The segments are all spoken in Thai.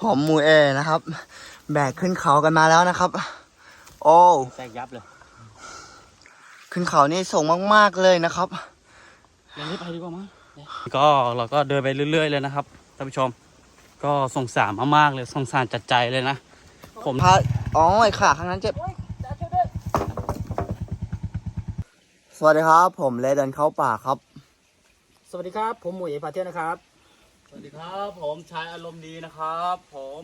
ผมมูเอนะครับ แบกขึ้นเขากันมาแล้วนะครับ โอ้แตกยับเลย ขึ้นเขานี่ส่งมากๆเลยนะครับเรารีบไปดีกว่ามั้งก็เราก็เดินไปเรื่อย ๆ เลยนะครับท่านผู้ชม ก็สงสารมากๆเลยสงสารจัดใจเลยนะ ผมพาอ๋อไอ้ขาข้างนั้นเจ็บสวัสดีครับ ผมเลเดินเข้าป่าครับ สวัสดีครับ ผมหมวยพาเที่ยวนะครับ สวัสดีครับ ผมชายอารมณ์ดีนะครับ ผม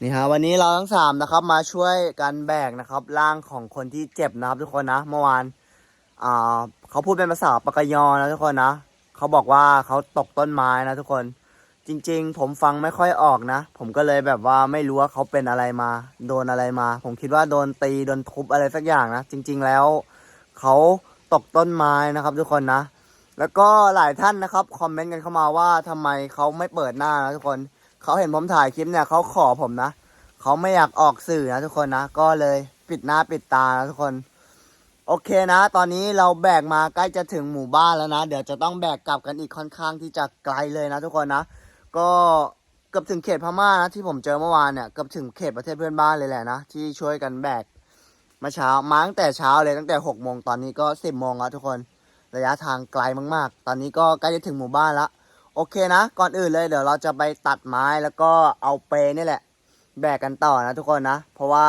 นี่ฮะวันนี้เราทั้งสามนะครับมาช่วยกันแบกนะครับร่างของคนที่เจ็บนะครับทุกคนนะเมื่อวานอ่าเขาพูดเป็นภาษาปากกยอนะทุกคนนะเขาบอกว่าเขาตกต้นไม้นะทุกคน จริง ๆ ผมฟังไม่ค่อยออกนะ ผมก็เลยแบบว่าไม่รู้ว่าเขาเป็นอะไรมา โดนอะไรมา ผมคิดว่าโดนตีโดนทุบอะไรสักอย่างนะจริง ๆ แล้วเขาตกต้นไม้นะครับ ทุกคนนะ แล้วก็หลายท่านนะครับคอมเมนต์กันเข้ามาว่าทำไมเขาไม่เปิดหน้านะทุกคนเขาเห็นผมถ่ายคลิปเนี่ยเขาขอผมนะเขาไม่อยากออกสื่อนะทุกคนนะก็เลยปิดหน้าปิดตานะทุกคน โอเคนะ ตอนนี้เราแบกมาใกล้จะถึงหมู่บ้านแล้วนะ เดี๋ยวจะต้องแบกกลับกันอีกค่อนข้างที่จะไกลเลยนะทุกคนนะ ก็เกือบถึงเขตพม่านะที่ผมเจอเมื่อวานเนี่ยเกือบถึงเขตประเทศเพื่อนบ้านเลยแหละนะที่ช่วยกันแบกมาเช้ามาตั้งแต่เช้าเลยตั้งแต่หกโมงตอนนี้ก็สิบโมงแล้วทุกคน ระยะทางไกลมากๆ ตอนนี้ก็ใกล้จะถึงหมู่บ้านละโอเคนะ ก่อนอื่นเลยเดี๋ยวเราจะไปตัดไม้แล้วก็เอาเปรย์นี่แหละ แบกกันต่อนะทุกคนนะ เพราะว่า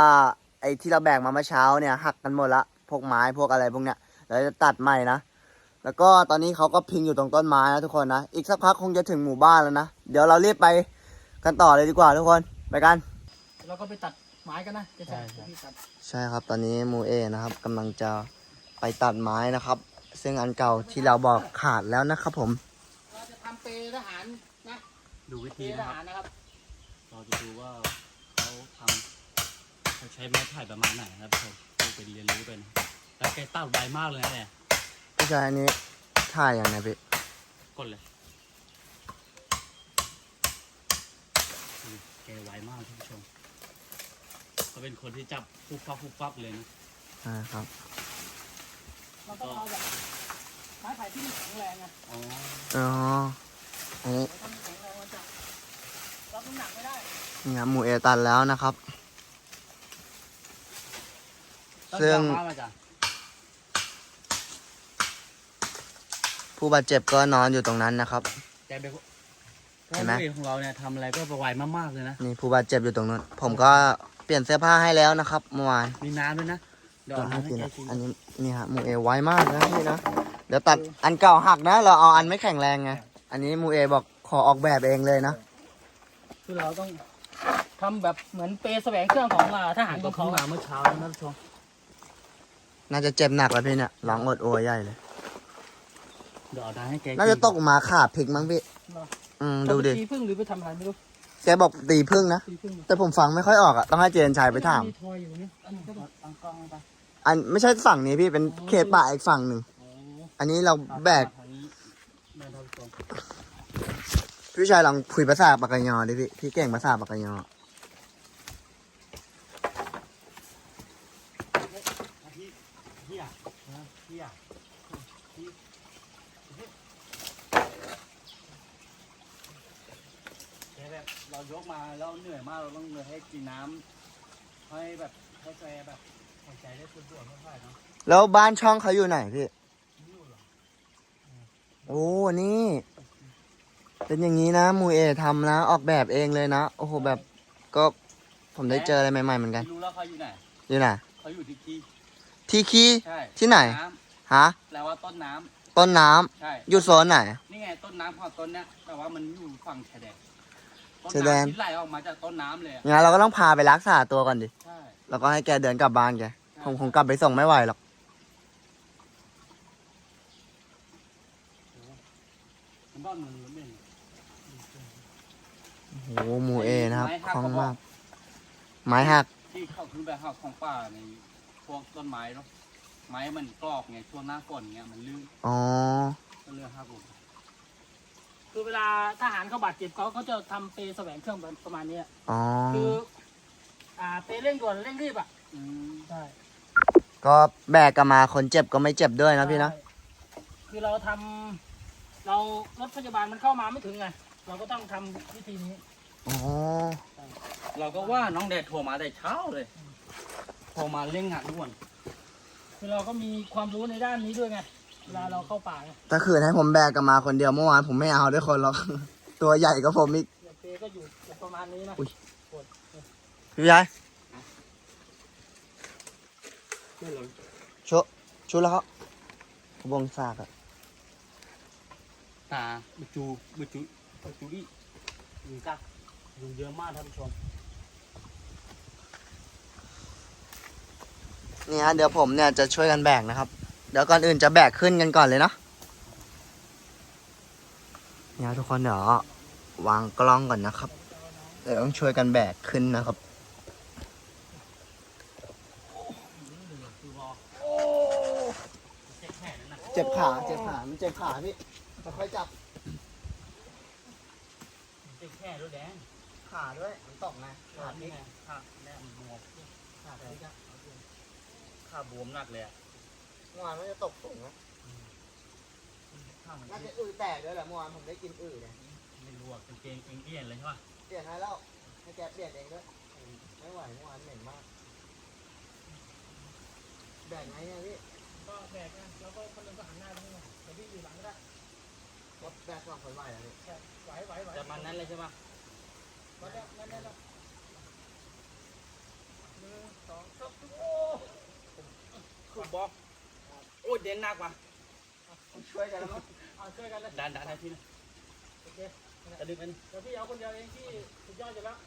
ไอ้ที่เราแบกมาเมื่อเช้าเนี่ยหักกันหมดละพวกไม้พวกอะไรพวกเนี้ยเราจะตัดใหม่นะแล้วก็ตอนนี้เขาก็พิงอยู่ตรงต้นไม้นะทุกคนนะอีกสักพักคงจะถึงหมู่บ้านแล้วนะเดี๋ยวเรารีบไปกันต่อเลยดีกว่าทุกคนไปกันเราก็ไปตัดไม้กันนะจะใช่พี่ตัดใช่ครับตอนนี้มูเอนะครับกำลังจะไปตัดไม้นะครับ ซึ่งอันเก่าที่เราบอกขาดแล้วนะครับผม เราจะทำเปรย์ทหารนะดูวิเปรธีย์ทนะคหารับ รนะครับ เราจะดูว่าเขาทำเขาใช้ไม้ไผ่ประมาณไหนนะครับผมดูไปเรียนรู้ไปนะแล้วแกตัดใบมากเลยนะเนี่ยผู้ชายอันนี้ถ่ายอย่างไรพี่กดเลยดูแกไวมากท่านผู้ชมเขาเป็นคนที่จับฟุบฟับฟุบฟับเลยนะ อ่าครับ เราต้องเอาแบบไม้ไผ่ที่มันแข็งแรงไงอ๋ออ๋ออันนี้ถ้ามันแข็งแรงมันจะรับน้ำหนักไม่ได้นี่ครับหมูเอตันแล้วนะครับ ซึ่ง ต้นยางมากอาจารย์ผู้บาดเจ็บก็นอนอยู่ตรงนั้นนะครับแกเป็นเห็นไหมผู้ของเราเนี่ยทำอะไรก็ไวมากๆเลยนะ นี่ผู้บาดเจ็บอยู่ตรงนั้น ผมก็เปลี่ยนเสื้อผ้าให้แล้วนะครับเมื่อวานมีน้ำด้วยนะ เดี๋ยวก็เอาให้น้ำให้กินแกอะกินอันนี้นี่ฮะหมูเอไวมากนะพี่นะเดี๋ยวตัดอันเก่าหักนะ เราเอาอันไม่แข็งแรงไงอันนี้หมูเอบอกขอออกแบบเองเลยนะคือเราต้องทำแบบเหมือนเปรย์แสวงเครื่องของอ่าทหารผมขก็องเพิ่เขางมาเมื่อเช้านะท่านผู้ชมน่าจะเจ็บหนักแล้วพี่เนี่ยร้องอดโอยใหญ่เลยเดี๋ยวเอาน้ำให้แกน่าจะตกมาขาพลิกมั้งพี่อืมดูดิตีพึ่งหรือไปทำอะไรไม่รู้แกบอกตีพึ่งนะตีพึ่งแต่ผมฟังไม่ค่อยออกอะต้องให้เจนชัยไปถามมีทอยอยู่เนี่ยอันนี้ก็แบบตั้งกล้องไป อันไม่ใช่ฝั่งนี้พี่เป็นเขตป่าอีกฝั่งหนึ่งโอ้อันนี้เราแบกทางนี้แม่ท่านผู้ชมพี่ชายลองคุยภาษาปากกยอดิพี่ พี่เก่งภาษาปากกยอพี่พี่อะนะพี่อะพี่แกแบบเรายกมาแล้วเหนื่อยมากเราต้องเลยให้กินน้ำให้แบบให้แกแบบ หายใจได้สะดวกเท่าไหร่เนาะแล้วบ้านช่องเขาอยู่ไหนพี่ โอ้นี่ เป็นอย่างนี้นะมูเอทำนะ ออกแบบเองเลยนะ โอ้โหแบบก็ผมได้เจออะไรใหม่ๆเหมือนกัน รู้แล้วเขาอยู่ไหน อยู่ไหนเขาอยู่ที่ที่ที่คีใช่ที่ไหน น้ฮะำแปลว่าต้นน้ต้นน้ำำใช่อยู่โซนไหน นี่ไงต้นน้ำของต้นเนี้ยแต่ว่ามันอยู่ฝั่งชายแดนต้นชายแดน น้ำที่ไหลออกมาจากต้นน้ำเลยอะงั้นเราก็ต้องพาไปรักษาตัวก่อนดิ ใช่แล้วก็ให้แกเดินกลับบ้านแก ผมคงกลับไปส่งไม่ไหวหรอกมันบ้านมันมันเป็นโอ้โหหมูเอนะครับไม้คหักล่องเขาบอมากกไม้หัก ที่เขาขึ้นไปหักของป่าในพวกต้นไม้เนาะไม้มันกรอบไงช่วงหน้าฝนเงี้ยมันลื่นอ๋อ ก็เลยหักลงคือเวลาทหารเขาบาดเจ็บเขาเขาจะทำเปรย์แสวงเครื่องประมาณเนี้ยอ๋อ คือ อ่าเปรย์เร่งด่วนเร่งรีบอะอืมใช่ ก็แบกกลับมาคนเจ็บก็ไม่เจ็บด้วยนะพี่นะใช่คือเราทำเรารถพยาบาลมันเข้ามาไม่ถึงไง เราก็ต้องทำวิธีนี้ อ๋อ เราก็ว่าน้องแดดโทรมาแต่เช้าเลย โทรมาเร่งงานด่วน คือเราก็มีความรู้ในด้านนี้ด้วยไงเวลาเราเข้าป่าไงถ้าคืนให้ผมแบกกลับมาคนเดียวเมื่อวานผมไม่เอาด้วยคนหรอก ตัวใหญ่ก็ผมอีกอย่างเปก็อยู่ประมาณนี้นะอุ๊ยปวดพี่ยาย ไม่เลยชุชุแล้วครับวงซากอะตาบุจูบุจูบุจูอียุงกัดยุงเยอะมากท่านผู้ชมนี่ฮะเดี๋ยวผมเนี่ยจะช่วยกันแบกนะครับ เดี๋ยวก่อนอื่นจะแบกขึ้นกันก่อนเลยเนาะนี่ฮะทุกคนเดี๋ยววางกล้องก่อนนะครับ เดี๋ยวต้องช่วยกันแบกขึ้นนะครับ คือพอโอ้เจ็บแขนนั่นนะ เจ็บขา เจ็บขา มันเจ็บขาพี่ค่อยๆจับเจ็บแขนด้วยแดงขาด้วย มันตกไงขาดนี่ไงขาดแน่นบวมขาไปจ้ะขาบวมหนักเลยอะเมื่อวานมันจะตกสูงนะขามันน่าจะอือแตกด้วยแหละเมื่อวานผมได้กินอือเนี่ยไม่รู้อะกางเกงเองเอี้ยนเลยใช่ปะเปลี่ยนให้แล้วให้แกเปลี่ยนเองด้วยไม่ไหวเมื่อวานเหม็นมากแบกไงเนี่ยพี่ ก็แบกนะแล้วก็คนหนึงก็หันหน้าไปนี่ไงแต่พี่อยู่หลังก็ได้รถแบกสองคนไหวแล้วพี่ใช่ไหวไหวไหวจะมันนั้นเลยใช่ปะมาแล้วนั่นนั่นนั่นหนึ่งสองสามโอ้คือบอกโอ้ยเด่นหนักว่ะช่วยกันแล้วมั้งเอาช่วยกันเลยดันดันให้พี่นะโอเคจะดึงมันเดี๋ยวพี่เอาคนเดียวเองที่สุดยอดอยู่แล้ว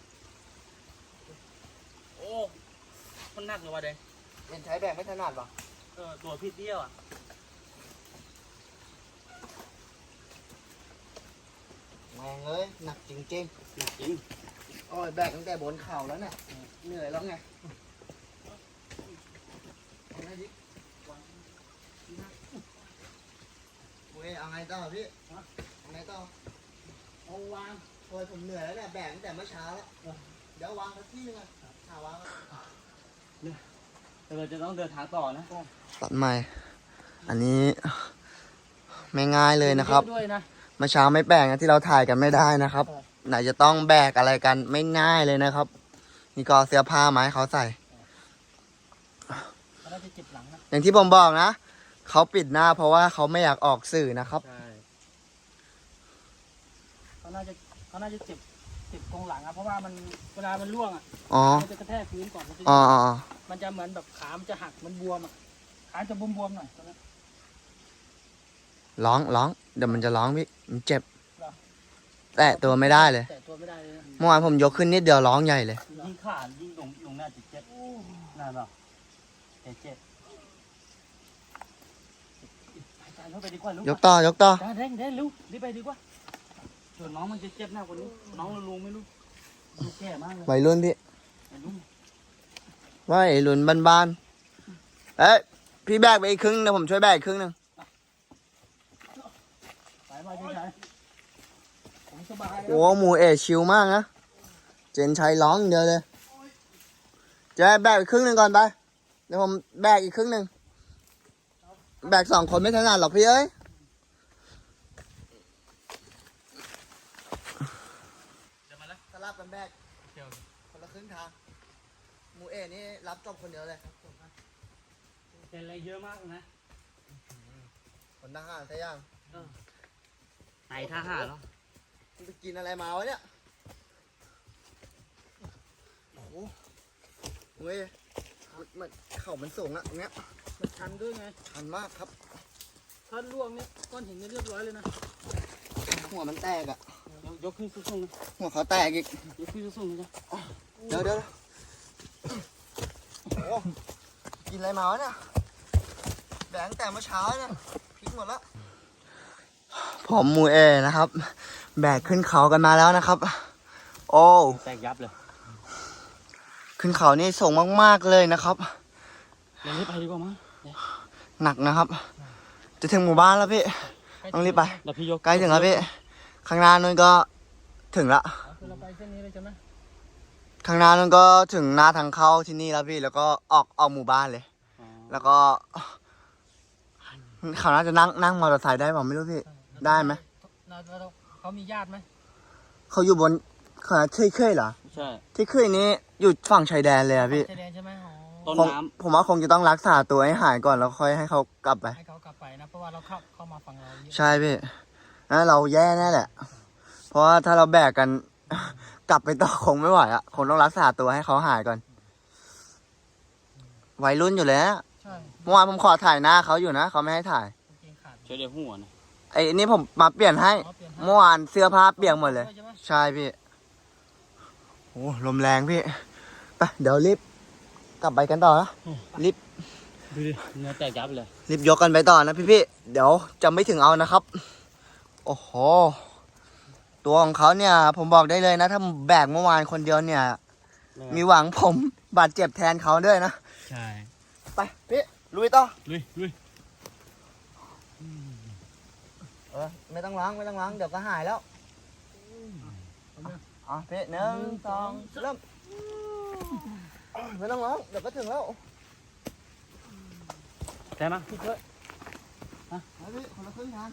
โอ้มันหนักเลยว่ะแดงเห็นใช้แบกไม่ถนัดหรอ เออตัวพี่เตี้ยวอะแมงเอ้ยหนักจริงจริงๆโอ้ยแบกตั้งแต่บนเข่าแล้วเนี่ยเหนื่อยแล้วไงเอาไงดิเว้ยเอาไงต่อพี่เอาไงต่อเอาวางโอ้ยผมเหนื่อยแล้วเนี่ยแบกตั้งแต่เมื่อเช้าแล้วเดี๋ยววางสักที่นึงอะหาวางแต่ เราจะต้องเดินทางต่อนะตัดใหม่ อันนี้ไม่ง่ายเลยนะครับด้วยนะเมื่อเช้าไม่แบกนะที่เราถ่ายกันไม่ได้นะครับครับ ไหนจะต้องแบกอะไรกันไม่ง่ายเลยนะครับ นี่ก็เสื้อผ้ามาให้เขาใส่เขาน่าจะเจ็บหลังนะอย่างที่ผมบอกนะเขาปิดหน้าเพราะว่าเขาไม่อยากออกสื่อนะครับใช่เขาน่าจะเขาน่าจะเจ็บ เจ็บตรงหลังอะเพราะว่ามันเวลามันล่วงอะอ๋อมันจะกระแทกพื้นก่อนมันจะอ๋ออ๋ออ๋อมันจะเหมือนแบบขามันจะหักมันบวมอะขาจะบวมๆหน่อยตอนนั้นร้องร้องเดี๋ยวมันจะร้องพี่มันเจ็บเหรอแตะตัวไม่ได้เลยแต่ตัวไม่ได้เลยนะเมื่อวานผมยกขึ้นนิดเดียวร้องใหญ่เลย ยิ่งขายิ่งลงลงหน้าจะเจ็บน่าเปล่าแต่เจ็บไปจ่ายรถไปดีกว่าลูกยกต่อยกต่อจ่ายเร่งเร่งลูกรีบไปดีกว่า ส่วนน้องมันจะเจ็บหน้ากว่านี้ น้องเราลุงไม่รู้ลูกแก่มากเลยวัยรุ่นพี่ไอ้ลุงว่าไอ้หลุนบ้านๆเอ้ยพี่แบกไปอีกครึ่งนะผมช่วยแบกอีกครึ่งหนึงไปมาใจผมสบายแล้วโอ้หมูเอชิวมากนะเจนชัยร้องอย่างเดียวเลยจะให้แบกอีกครึ่งหนึ่งก่อนไปเดี๋ยวผมแบกอีกครึ่งหนึ่งแบกสองคนไม่ถนัดหรอกพี่เอ้ย เดี๋ยวมาแล้ว สลับกันแบก เดี๋ยว คนละครึ่งทาง หมูเอนี่รับจบคนเดียวเลยเป็นอะไรเยอะมากนะคนทหารซะยังไหนท่าหาเหรอมึงไปกินอะไรมาวะเนี่ยโอ้โหเว้ยมันมันเข่ามันสูงอะตรงเนี้ยมันชันด้วยไงชันมากครับ ถ้าล่วงเนี่ยก้อนหินนี่เรียบร้อยเลยนะหัวมันแตกอะยกยกขึ้นสูงๆนะหัวเขาแตกอีกยกขึ้นสูงๆนะเดี๋ยวเดี๋ยวโอ้ กินอะไรมาวะเนี่ยแบงแต่เมื่อเช้าเนี่ยพลิกหมดแล้วผมหมูเอนะครับ แบกขึ้นเขากันมาแล้วนะครับ โอ้แตกยับเลย ขึ้นเขานี่สูงมาก ๆ เลยนะครับเดี๋ยวรีบไปดีกว่ามั้งหนักนะครับ จะถึงหมู่บ้านแล้วพี่ต้องรีบไปเดี๋ยวพี่ยกใกล้ถึงแล้วพี่ข้างหน้านู้นก็ถึงละคือเราไปเส้นนี้เลยใช่ไหม ข้างหน้านู้นก็ถึงหน้าทางเข้าที่นี่แล้วพี่ แล้วก็ออกออกหมู่บ้านเลยอ๋อแล้วก็เขาน่าจะนั่งนั่งมอเตอร์ไซค์ได้เปล่าไม่รู้พี่ ได้ไหมเราเราเขามีญาติไหมเขาอยู่บนขนาดที่เคยเหรอใช่ที่เคยนี้อยู่ฝั่งชายแดนเลยอะพี่ชายแดนใช่ไหมอ๋อต้นคงน้ำผมว่าคงจะต้องรักษาตัวให้หายก่อนแล้วค่อยให้เขากลับไปให้เขากลับไปนะ เพราะว่าเราเข้าเข้ามาฝั่งเราเยอะใช่พี่นะเราแย่แน่แหละ เพราะว่าถ้าเราแบกกัน กลับไปต่อคงไม่ไหวอะคงต้องรักษาตัวให้เขาหายก่อนวัยรุ่นอยู่เลยนะใช่เมื่อวานผมขอถ่ายหน้าเขาอยู่นะเขาไม่ให้ถ่ายกางเกงขาดใช้เดี๋ยวหัวนะไอ้นี่ผมมาเปลี่ยนให้อ๋อเปลี่ยนให้เมื่อวานเสื้อผ้าเปียกหมดเลย ใช่ไหมใช่พี่ โอ้ลมแรงพี่ ไป เดี๋ยวรีบกลับไปกันต่อนะ รีบ ดูดิเนื้อแตกยับเลย รีบยกกันไปต่อนะพี่พี่ๆเดี๋ยวจะไม่ถึงเอานะครับ โอ้โห ตัวของเขาเนี่ย ผมบอกได้เลยนะ ถ้าแบกเมื่อวานคนเดียวเนี่ย มีหวังผมบาดเจ็บแทนเขาด้วยนะ ใช่ ไปพี่ลุยต่อ ลุยลุยเออไม่ต้องล้างไม่ต้องล้างเดี๋ยวก็หายแล้วอะพี่หนึ่งสองเริ่มไม่ต้องล้างเดี๋ยวก็ถึงแล้วใช่ไหมพี่เพื่อไปพี่คนละครึ่งทาง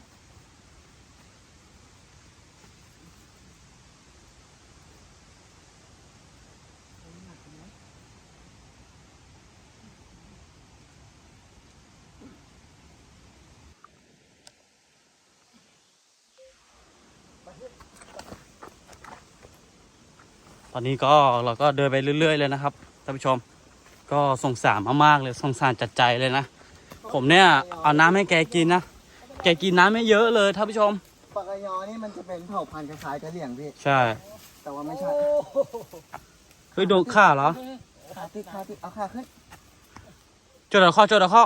อนนี้ก็เราก็เดินไปเรื่อย ๆ เลยนะครับท่านผู้ชม ก็สงสารมากๆเลยสงสารจัดใจเลยนะ ผมเนี่ยเอาน้ำให้แกกินนะ แกกินน้ำไม่เยอะเลยท่านผู้ชม ปากกายอนี่มันจะเป็นเผ่าพันธุ์คล้ายๆกระเหลี่ยงพี่ ใช่ แต่ว่าไม่ใช่เฮ้ยโดนฆ่าเหรอ ขาติดขาติดเอาขาขึ้นโจดเอาข้อโจดเอาข้อ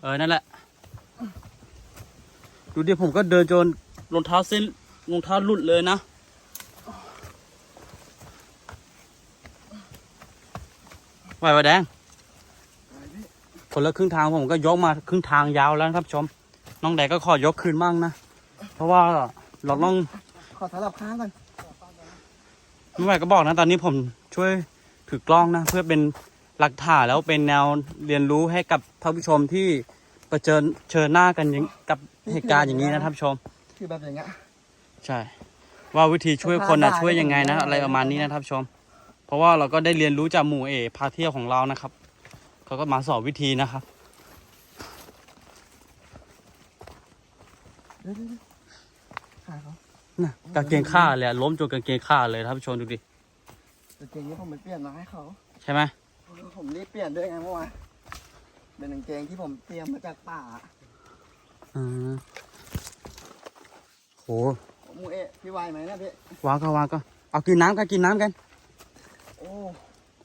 เออ นั่นแหละ ดูดิผมก็เดินจนรองเท้าเส้นรองเท้าหลุดเลยนะ ไหววะแดง คนละครึ่งทางผมก็ยกมาครึ่งทางยาวแล้วนะครับผู้ชม น้องแดงก็ขอยกคืนมั่งนะ เพราะว่าเราต้องขอสลับข้างก่อนไม่ไหวก็บอกนะ ตอนนี้ผมช่วยถือกล้องนะ เพื่อเป็นหลักฐานแล้วเป็นแนวเรียนรู้ให้กับท่านผู้ชมที่เผชิญเชิญหน้ากันอย่างกับเหตุการณ์อย่างนี้นะท่านผู้ชม คือแบบอย่างเงี้ยใช่ ว่าวิธีช่วยคนนะช่วยยังไงนะ อะไรประมาณนี้นะท่านผู้ชม เพราะว่าเราก็ได้เรียนรู้จากหมู่เอพาเที่ยวของเรานะครับ เขาก็มาสอนวิธีนะครับเดี๋ยวๆๆขาเขาน่ะกางเกงข้าเลยอะล้มจนกางเกงข้าเลยท่านผู้ชมดูดิกางเกงนี้ผมไปเปลี่ยนมาให้เขา ใช่ไหมผมรีบเปลี่ยนด้วยไงเมื่อวานเป็นกางเกงที่ผมเตรียมมาจากป่าอืมโห หมูเอะพี่ไหวไหมเนะพี่ วางก็วางก็ เอากินน้ำกันกินน้ำกันโอ้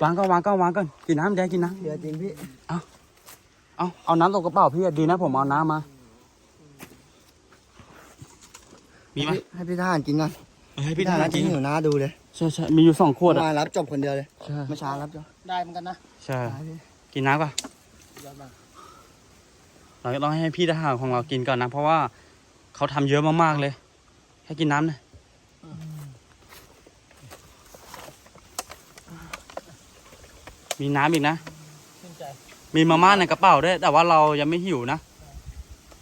วางก็วางก็วางกันกินน้ำแดงกินน้เดี๋ยวจริงพี่ำเอาเอาน้ำตกกระเป๋าพี่อะดีนะผมเอาน้ำมา มีไหมให้พี่ทหารกินก่อนให้พี่ทหารกินหิวหน้าดูเลย ใช่ใช่มีอยู่สองขวดเมื่ออะวานรับจบคนเดียวเลยใช่เมื่อเช้ารับจบได้เหมือนกันนะ ใช่ตายพี่กินน้ำก่อนยอดมากเราก็ต้องให้พี่ทหารของเรากินก่อนนะ เพราะว่าเขาทำเยอะมากๆเลย ให้กินน้ำหนะ มีน้ำอีกนะ ชื่นใจมีมาม่าในกระเป๋าด้วย แต่ว่าเรายังไม่หิวนะ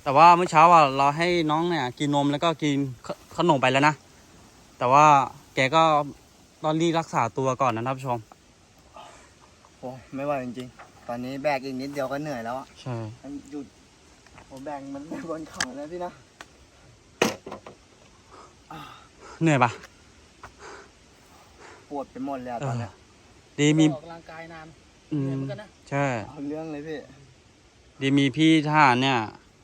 แต่ว่าเมื่อเช้าอะเราให้น้องเนี่ย กินนมแล้วก็กินขขนมไปแล้วนะ แต่ว่าแกก็ต้องรีบรักษาตัวก่อนนะท่านผู้ชม โอ้ไม่ไหวจริงๆ ตอนนี้แบกอีกนิดเดียวก็เหนื่อยแล้วอะใช่ มันหยุดผมแบกมันแบกบนเขาแล้วพี่นะ เหนื่อยปะปวดไปหมดเลยอะตอนเนี้ย ดีมี ออกกำลังกายนานอืเหนื่อยมเหมือนกันนะใช่ เอาเรื่องเลยพี่ ดีมีพี่ทหารเนี่ย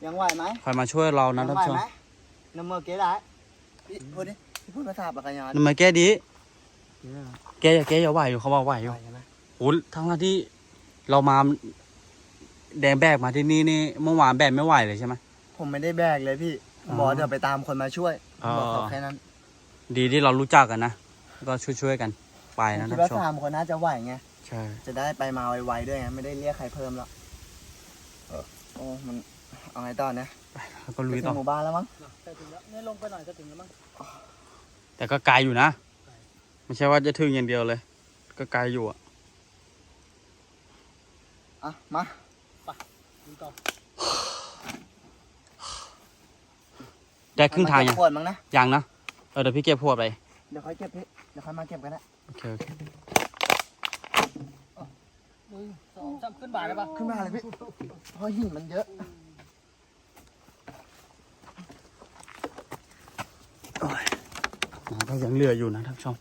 ยังไหวไหมคอยมาช่วยเรานะยัท่านไหวผู้ชมไหมน้ำมือเก๋ได้พี่พูดดิพี่พูดภาษาปากกายอนทำไมแกดีเก๋ได้เหรอแกอย่าแกอย่าไหวอยู่เขาบอกไหวอยู่ไหวใช่ไหมโอ้ทั้งที่เรามา แดงแบกมาที่นี่นี่เมื่อวานแบกไม่ไหวเลยใช่ไหม ผมไม่ได้แบกเลยพี่อ๋อบอกเดี๋ยวไปตามคนมาช่วยอ๋อบอกเขาแค่นั้น ดีที่เรารู้จักกันนะก็ช่วยๆกัน ไปนะคิท่าดนว่าผู้ชม สามคนน่าจะไหวไง ใช่ จะได้ไปมาไวๆด้วยไง ไม่ได้เรียกใครเพิ่มแล้วโอ้มันเอาไงต่อเนี่ยแล้วก็ลุยจะถึต่องหมู่บ้านแล้วมั้งใกล้ถึงแล้วเนี่ยลงไปหน่อยจะถึงแล้วมั้งแต่ก็ไกลอยู่นะ ไม่ใช่ว่าจะถึงอย่างเดียวเลย ก็ไกลอยู่อะอะ มา ดูต่อได้ครึ่งทางยัง ขวดมั้งนะ ยังนะ เออเดี๋ยวพี่เก็บพวดไป เดี๋ยวค่อยเก็บพี่เดี๋ยวค่อยมาเก็บกันนะ โอเคโอเคหนึ่งสองสามขึ้นบ่าได้ปะขึ้นมาเลยพี่เพราะหินมันเยอะน้ำก็ยังเหลืออยู่นะท่านผู้ชม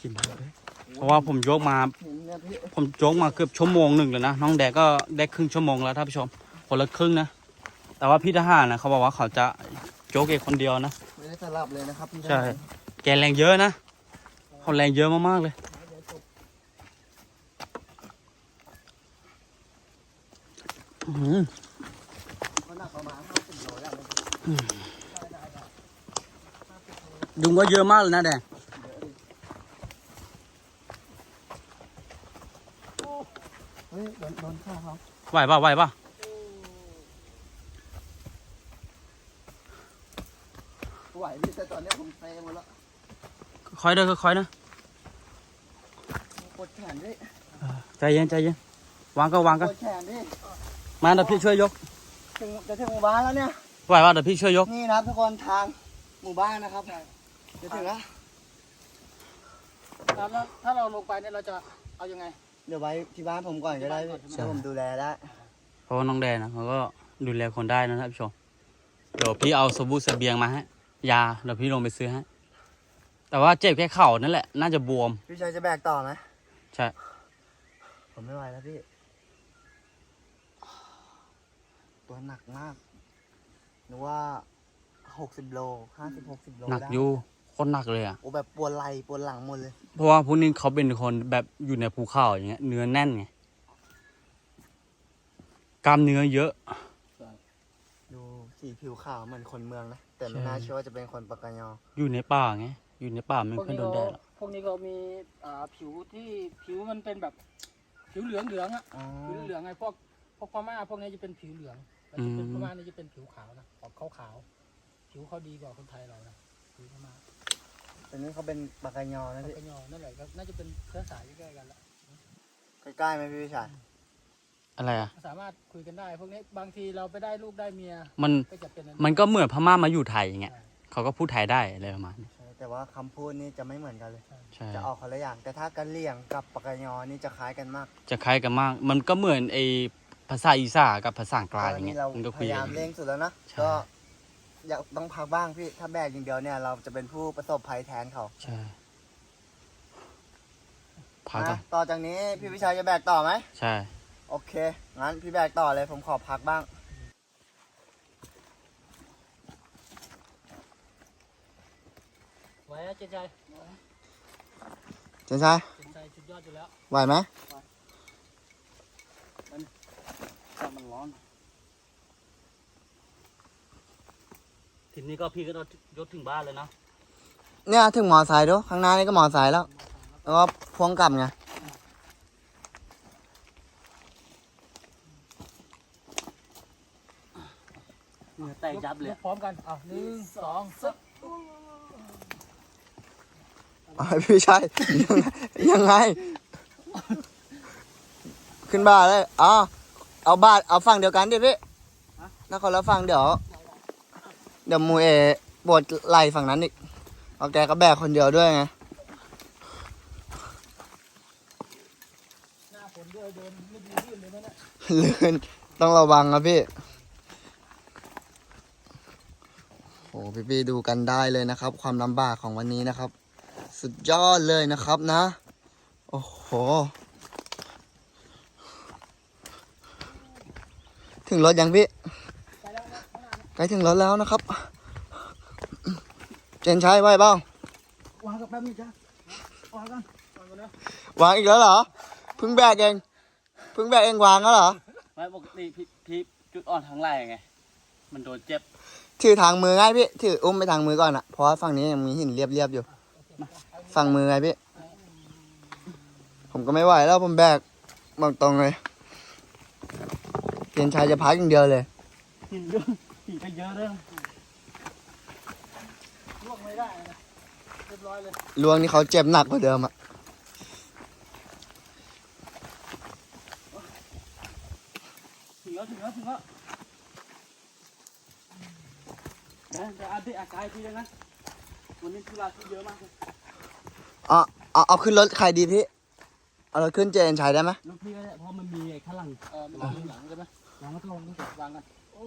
กินได้เลยเพราะว่าผมยกมา หินเนี่ยพี่ผมโจกมาเกือบชั่วโมงหนึ่งเลยนะ น้องแดกก็ได้ครึ่งชั่วโมงแล้วท่านผู้ชมคนละครึ่งนะ แต่ว่าพี่ทหารนะเขาบอกว่าเขาจะโจกเองคนเดียวนะ ไม่ได้สลับเลยนะครับพี่ใช่ แกแรงเยอะนะเขาแรงเยอะมากๆเลย อื้อหือเขาหนักประมาณห้าสิบโลแล้วนะยุงก็เยอะมากเลยนะแดงเฮ้ยโดนโดนข้าเขาไหวป่ะไหวป่ะ ไหวพี่แต่ตอนเนี้ยผมเซหมดแล้วค่อยเด้อค่อยๆนะปวดแขนพี่ใจเย็นใจเย็นวางก็วางปก็วดแขนพี่มาเดี๋ยวพี่ช่วยยกถึงจะถึงหมู่บ้านแล้วเนี่ยไหวป่ะเดี๋ยวพี่ช่วยยกนี่นะครับทุกคนทางหมู่บ้านนะครับจะถึงแล้วครับแล้วถ้าเราลงไปเนี่ยเราจะเอายังไง เดี๋ยวไว้ที่บ้านผมก่อนก็ได้พี่ใช่เดี๋ยวผมดูแลได้เพราะว่าน้องแดนนะเขาก็ดูแลคนได้นะท่านผู้ชมเดี๋ยวพี่เอาสบู่เสบียงมาให้ ยาเดี๋ยวพี่ลงไปซื้อให้แต่ว่าเจ็บแค่เข่านั่นแหละ น่าจะบวม พี่ชายจะแบกต่อไหมใช่ ผมไม่ไหวแล้วพี่ ตัวหนักมากนึกว่าหกสิบโลห้าสิบหกสิบโลหนักได้อยู่โคตรหนักเลยอะ โอ้แบบปวดไหล่ปวดหลังหมดเลย เพราะว่าพวกนี้เขาเป็นคนแบบอยู่ในภูเขาอย่างเงี้ย เนื้อแน่นไง กล้ามเนื้อเยอะดู สีผิวขาวเหมือนคนเมืองนะ แต่ไม่ใช่น่าเชื่อว่าจะเป็นคนปากกยอ อยู่ในป่าไง อยู่ในป่าไม่พวกค่อยนี้โดนเขาแดดหรอกพวกนี้เขามีอ่าผิวที่ผิวมันเป็นแบบผิวเหลืองเหลืองๆอะอ๋อ ผิวเหลืองไงพวกพวกพม่าพวกนี้จะเป็นผิวเหลืองแต่จะเป็นพม่านี่จะเป็นผิวขาวนะออกขาวขาวๆผิวเขาดีกว่าคนไทยเรานะผิวพม่าแต่นี่เขาเป็นปากกยอนะเขาพี่ก็ยอนั่นแหละก็น่าจะเป็นเชื้อสายใกล้ๆกันละใกล้ๆไหมพี่วิชัย อะไรอะ สามารถคุยกันได้ พวกนี้บางทีเราไปได้ลูกได้เมียมันก็จะเป็นอัมันก็เหมือนพม่ามาอยู่ไทยอย่างเงี้ยเขาก็พูดไทยได้อะไรประมาณนี้ใช่แต่ว่าคำพูดนี่จะไม่เหมือนกันเลย ใช่จะออกคนละอย่าง แต่ถ้ากะเหลี่ยงกับปากกยอนี่จะคล้ายกันมากจะคล้ายกันมาก มันก็เหมือนไอภาษาอีสานกับภาษากลางอย่างเงี้ยเรามันก็พคุยยากัยามน เร่งสุดแล้วนะ ใช่ ก็อยากต้องพักบ้างพี่ ถ้าแบกอย่างเดียวเนี่ย เราจะเป็นผู้ประสบภัยแทนเขาใช่พักกันะนต่อจากนี้พี่วิชัยจะแบกต่อไหมใช่ โอเค งั้นพี่แบกต่อเลย ผมขอพักบ้างไว้นะเจนชัยเจนชัยเจนชัยสุดยอดอยู่แล้ว ไหวไหมมันร้อน ทีนี้ก็พี่ก็ยกถึงบ้านเลยนะ เนี่ยถึงมอไซค์ด้วยข้างหน้านี่ก็มอไซค์แล้ว แล้วก็พ่วงกลับไง เหงื่อ แตกยับเลยกพร้อมกันเอาหนึ่งสองสามอ๋อพี่วิชัยยังไง ขึ้นบ้านเลยอ๋อเอาบาทเอาฝั่งเดียวกันดิพี่ถ้าคนละฝั่งเดี๋ยว เดี๋ยวมูเอปวดไหล่ฝั่งนั้นอีกเอาแกก็แบกคนเดียวด้วยไงหน้าฝนด้วยเดินไม่ดีลื่นเลยนะเนี่ยลื่นต้องระวังนะพี่โอ้พี่พี่ๆดูกันได้เลยนะครับ ความลำบากของวันนี้นะครับ สุดยอดเลยนะครับนะ โอ้โห ถึงรถยังพี่ไปแล้วนะข้างหน้าใกล้ถึงรถแล้วนะครับ เจนใช้ไหวเปล่าวางกับแป๊บนึงจ้ะวางกันวางกันนะวางอีกแล้วเหรอเพิ่งแบกเองเพิ่งแบกเองวางแล้วเหรอไม่ปกติพี่พี่จุดอ่อนทางไหล่ไง มันโดนเจ็บ ถือทางมือง่ายพี่ ถืออุ้มไปทางมือก่อนอะเพราะว่าฝั่งนี้ยังมีหินเรียบๆอยู่ ฝั่งมือไงพี่ ผมก็ไม่ไหวแล้วผมแบกบอกตรงเลยเพียนชายจะพักอย่างเดียวเลยหินเยอะหินก็เยอะด้วยล่วงไม่ได้นะเรียบร้อยเลยลวงนี่เขาเจ็บหนักกว่าเดิมอะถึงแล้วถึงแล้วถึงแล้ว เอ้ยเดี๋ยวอาทิตย์อากายทีแล้วนะวันนี้ธุระที่เยอะมากเลยเอาเอาเอาขึ้นรถใครดีพี่ เอารถขึ้นเจนชัยได้ไหมลูกพี่ก็ได้เพราะมันมีไอ้ข้างหลังเออมันมีหลังใช่ไหมหลังก็ต้องต้องวางกันโอ้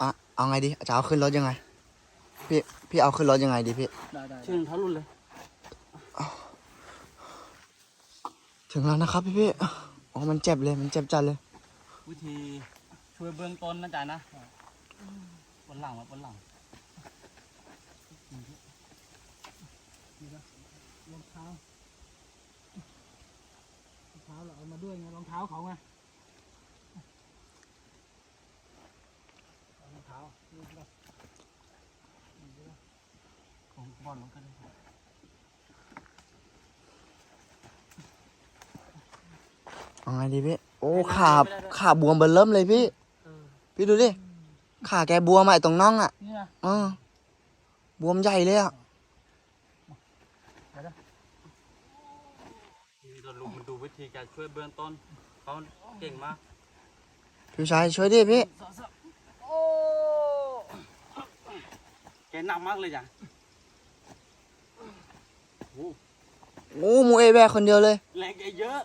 อะเอาไงดีจะเอาขึ้นรถยังไง พี่พี่เอาขึ้นรถยังไงดีพี่ได้ได้เชื่อเท้ารุ่นเลย ถึงแล้วนะครับพี่พี่อ๋อมันเจ็บเลยมันเจ็บจัดเลย วิธีช่วยเบื้องต้นนะจ๊ะนะ บนหลังวะบนหลังรองเท้ารองเท้าเราเอามาด้วยไงรองเท้าเขาไงเอารองเท้านี่ก็ของบอลมันก็ได้เอาไงดีพี่ โอ้ขาขาบวมเบิ่มเริ่มเลยพี่เออพี่ดูดิ ขาแกบวมอะไอ้ตรงน่องอะนี่นะเออบวมใหญ่เลยอะนี่เราลุงมันดูวิธีการช่วยเบื้องต้นเขาเก่งมากพี่ชายช่วยดิพี่โอ้แกหนักมากเลยจ้ะโอ้โอ้มูเอแบกคนเดียวเลย แรงแกเยอะ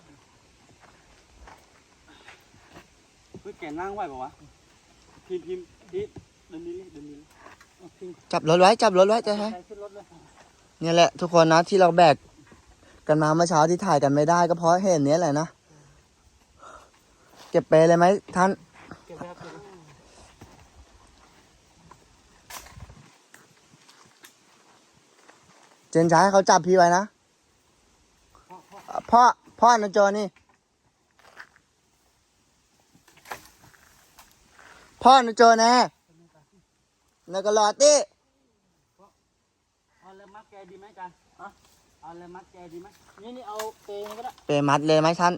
เฮ้ยแกนั่งไหวปะวะพิมพ์พิมพ์ พิมพ์เดินนี้เลยเดินนี้เลยเอาพิงจับรถไว้จับรถไว้จะให้ใจขึ้นรถเลยเนี่ยแหละทุกคนนะที่เราแบกกันมาเมื่อเช้าที่ถ่ายกันไม่ได้ก็เพราะเหตุนี้แหละนะเก็บไปเลยไหมท่านเก็บไว้ครับเก็บไว้เจนชายให้เขาจับพี่ไว้นะพ่อพ่อนะโจนี่ พ่อนะโจแน่นกกระหลอดดิเอาเลยมัดแกดีไหมจ๊ะอะเอาเลยมัดแกดีไหมนี่นี่เอาเปย์ก็ได้เปมัดเลยไหมท่าน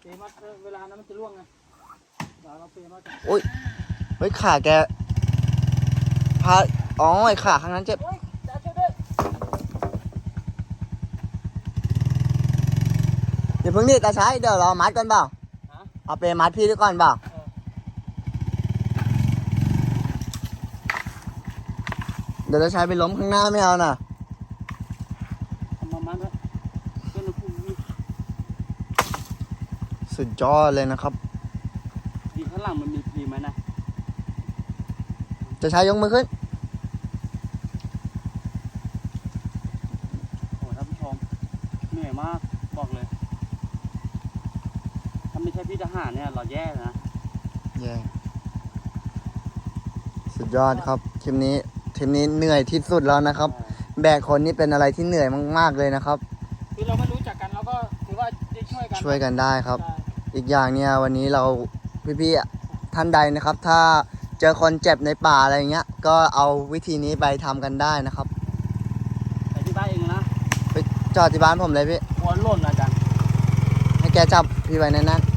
เปย์มัดเออเวลานั้นมันจะร่วงไงเดี๋ยวเราเปย์มัดกันเฮ้ยขาแกพาอ๋อไอขาข้างนั้นเจ็บ โอ้ยจ้าช่วยด้วยเดี๋ยวเพิ่งนี่ตาใช้เดี๋ยวเรามัดกันเปล่า ฮะเอาเปมัดพี่ด้วยก่อนเปล่า เออเดี๋ยวตาใช้ไปล้มข้างหน้าไม่เอาน่ะเอามามัดไว้เจ้าหน้าที่สุดยอดเลยนะครับ ดีข้างหลังมันมีพีไหมนะจะใช้ยกมือขึ้น โอ้ท่านผู้ชมเหนื่อยมากบอกเลยถ้าไม่ใช่พี่ทหารเนี่ยเราแย่เลยนะเย้สุดยอดครับทีมนี้ ทีมนี้เหนื่อยที่สุดแล้วนะครับ แบกคนนี่เป็นอะไรที่เหนื่อยมากๆเลยนะครับ คือเราไม่รู้จักกันเราก็ถือว่าได้ช่วยกันช่วยกันได้ครับใช่อีกอย่างเนี่ยวันนี้เราพี่ๆท่านใดนะครับ ถ้าเจอคนเจ็บในป่าอะไรเงี้ย ก็เอาวิธีนี้ไปทำกันได้นะครับไปที่บ้านเองนะไปจอดที่บ้านผมเลยพี่หัวหล่นอาจารย์ให้แกจับพี่ไว้แน่นๆ